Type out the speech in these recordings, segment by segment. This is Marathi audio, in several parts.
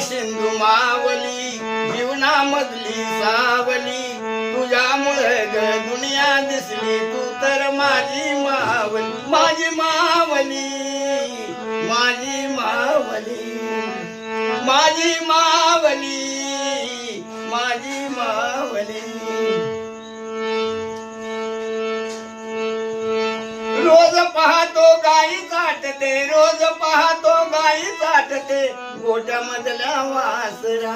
सिंधू मावली जीवना मधली सावली. तुझ्यामुळे ग दुनिया दिसली तू तर माझी मावली. माझी मावली माझी मावली माझी मावली माझी मावली. रोज पाहतो गाई काटते रोज पाहतो गाई गोट्या मधल्या वासरा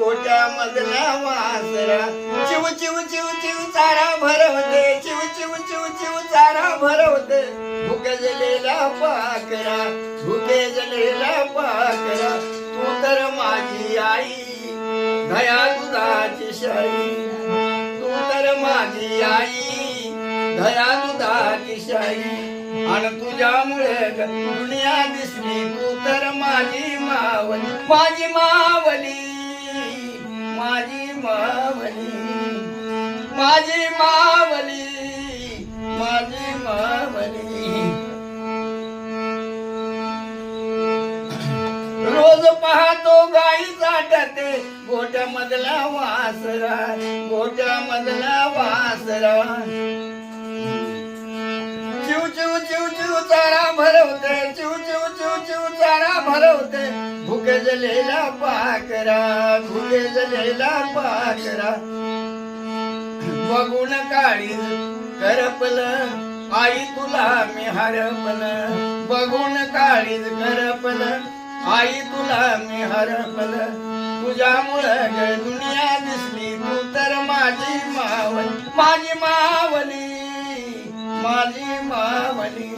गोट्या मधल्या वासरा. चिव चिव चिव चिव चारा भरवते चिव चिव चिव चिव चारा भरवते. भुके जलेला पाकरा भुके जलेला पाकरा तू तर माझी आई दया दुधाची शाई. तू तर माझी आई दया दुधाची शाई. आणि तुझ्यामुळे दुनिया दिसली तू तर माझी मावली माझी मावली माझी मावली माझी मावली माझी मावली. रोज पाहतो गाई चाटते गोट्या मधला वासरा गोट्या मधला वासरा. चारा भुके जलेला पाकरा भुके जलेला पाकरा बघून काळी करपल आई तुला मी हरपल। बघून काळीज करपल आई तुला मी हरपल। तुझ्यामुळं दुनिया दिसली तू तर माझी मावली माझी मावली माझी मावली।